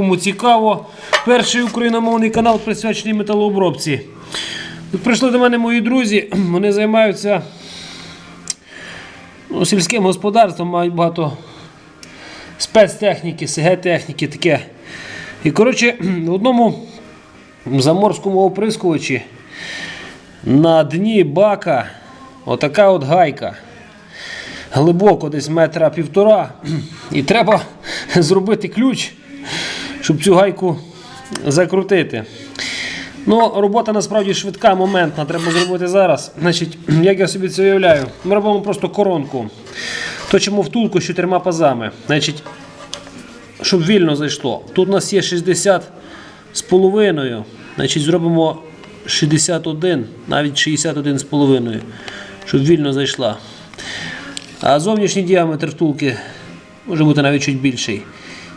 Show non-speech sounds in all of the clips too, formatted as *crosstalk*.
кому цікаво. Перший україномовний канал присвячений металообробці. Тут прийшли до мене мої друзі, *clears throat* вони займаються ну, сільським господарством, мають багато спецтехніки, СГ-техніки, таке. І коротше, *clears throat* в одному заморському оприскувачі на дні бака отака от гайка. Глибоко десь метра півтора. *clears throat* І треба зробити ключ, щоб цю гайку закрутити. Ну, робота насправді швидка, моментна, треба зробити зараз. Значить, як я собі це уявляю, ми робимо просто коронку. Точимо втулку з чотирма пазами. Значить, щоб вільно зайшло. Тут у нас є 60 з половиною. Значить, зробимо 61, навіть 61 з половиною, щоб вільно зайшла. А зовнішній діаметр втулки може бути навіть чуть більший.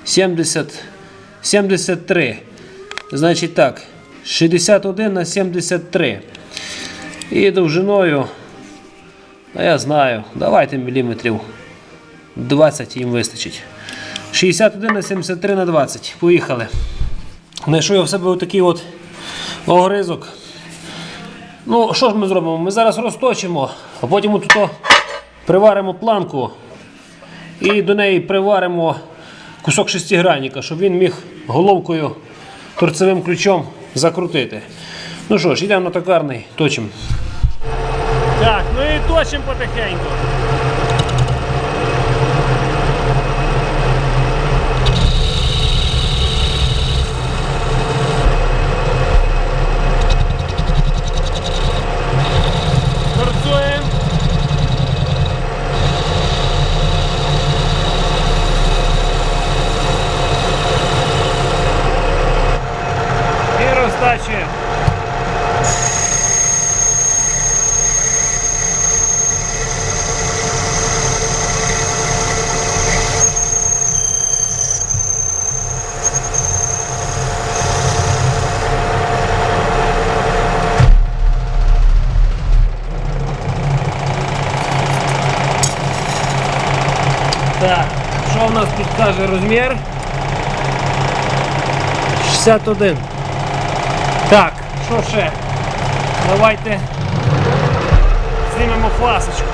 70, 73. Значить так, 61 на 73. І довжиною, а я знаю, давайте міліметрів 20 їм вистачить. 61 на 73 на 20. Поїхали. Знайшов я в себе отакий от огризок. Ну, що ж ми зробимо? Ми зараз розточимо, а потім тут приваримо планку і до неї приваримо кусок шестигранника, щоб він міг головкою торцевим ключом закрутити. Ну що ж, йдемо на токарний, точимо. Так, ну і точимо потихеньку. Торцуємо. І розтачуємо. Так, каже розмір? 61. Так, що ще? Давайте знімемо фласочку.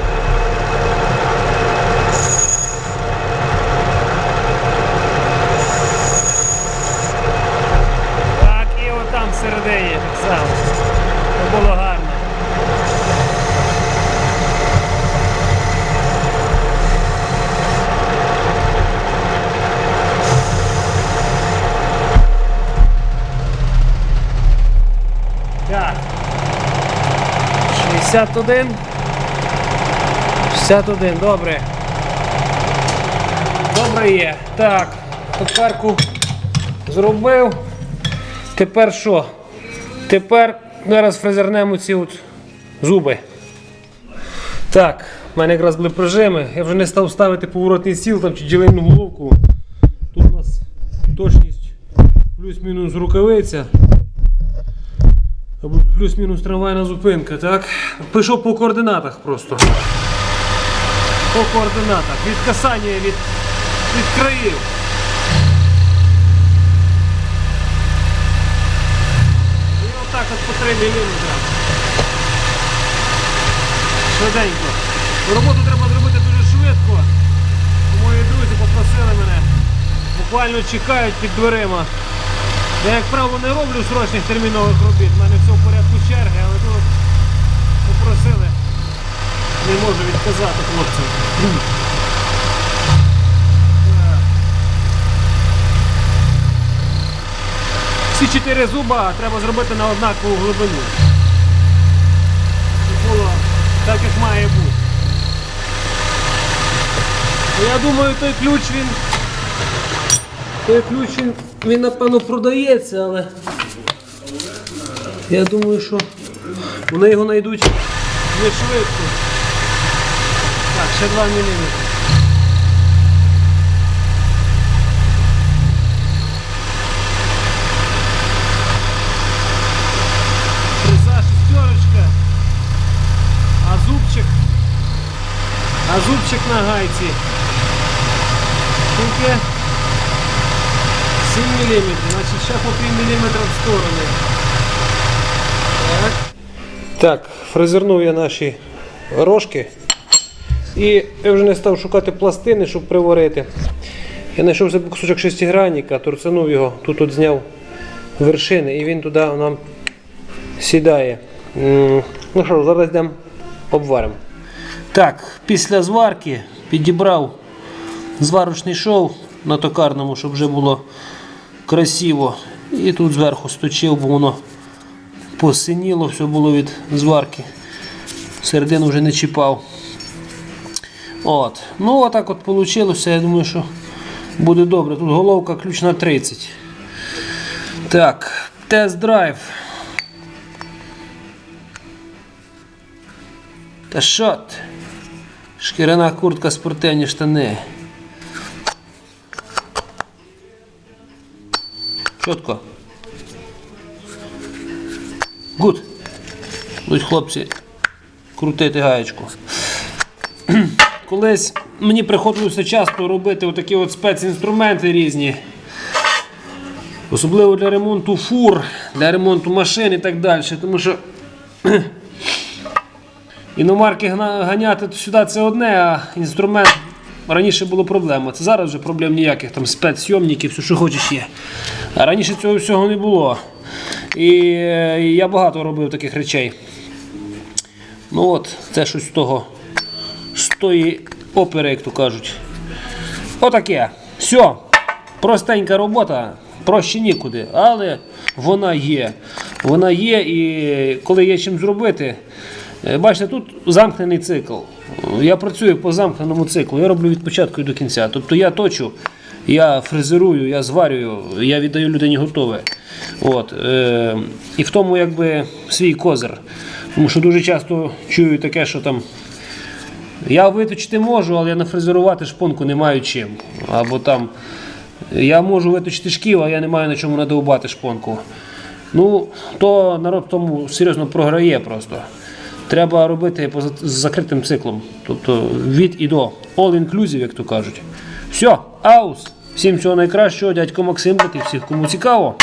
Так, і отам всередині так само. Щоб було гарно. Так. 61. 61, добре. Добре є. Так, теперку зробив. Тепер що? Тепер зараз фрезернемо ці от зуби. Так, в мене якраз були прижими. Я вже не став ставити поворотний стіл там чи ділинну головку. Тут у нас точність плюс-мінус рукавиця. Плюс-мінус трамвайна зупинка, так? Пішов по координатах просто. По координатах. Від касання від, від країв. І отак от по 3 мм. Швиденько. Роботу треба зробити дуже швидко. Мої друзі попросили мене. Буквально чекають під дверима. Я, як правило, не роблю срочних термінових робіт. У мене все в порядку черги, але тут попросили. Не можу відказати хлопцям. Всі чотири зуба треба зробити на однакову глибину. Щоб було так, як має бути. Ну, Я думаю, той ключ він той ключ він, напевно продається, але я думаю, що вони його знайдуть не швидко. Так, ще 2 мм. А зубчик, на гайці. Скільки? 7 мм, значить ще по пів міліметра в сторони. Так. Так, фрезернув я наші рожки. І я вже не став шукати пластини, щоб приварити. Я знайшов собі кусочок шестигранника, торцанув його, тут от зняв вершини і він туди нам сідає. Ну що, зараз йдемо обваримо. Так, після зварки підібрав зварочний шов на токарному, щоб вже було красиво. І тут зверху сточив, бо воно посиніло, все було від зварки. Середину вже не чіпав. От. Ну, отак от вийшло. Я думаю, що буде добре. Тут головка ключ на 30. Так, тест-драйв. Та що ти? Шкіряна куртка, спортивні штани. Чітко. Гуд. Будуть хлопці крутити гаєчку. Колись мені приходилося часто робити отакі от спецінструменти різні. Особливо для ремонту фур, для ремонту машин і так далі. Тому що *clears throat* іномарки ганяти сюди це одне, а інструмент раніше було проблема. Це зараз вже проблем ніяких, там спецсйомників, все, що хочеш є. А раніше цього всього не було. І я багато робив таких речей. Ну от, це щось з того, з тої опери, як то кажуть. Отаке. Все. Простенька робота, проще нікуди, але вона є. Вона є, і коли є чим зробити. Е, Бачите, тут замкнений цикл. Я працюю по замкненому циклу, я роблю від початку і до кінця. Тобто я точу, я фрезерую, я зварюю, я віддаю людині готове. От, е, і в тому якби свій козир. Тому що дуже часто чую таке, що там я виточити можу, але я нафрезерувати шпонку не маю чим. Або там я можу виточити шків, а я не маю на чому надовбати шпонку. Ну, то народ тому серйозно програє просто. Треба робити з закритим циклом. Тобто від і до. All inclusive, як то кажуть. Все, аус. Всім всього найкращого, дядько Максим, і всіх, кому цікаво.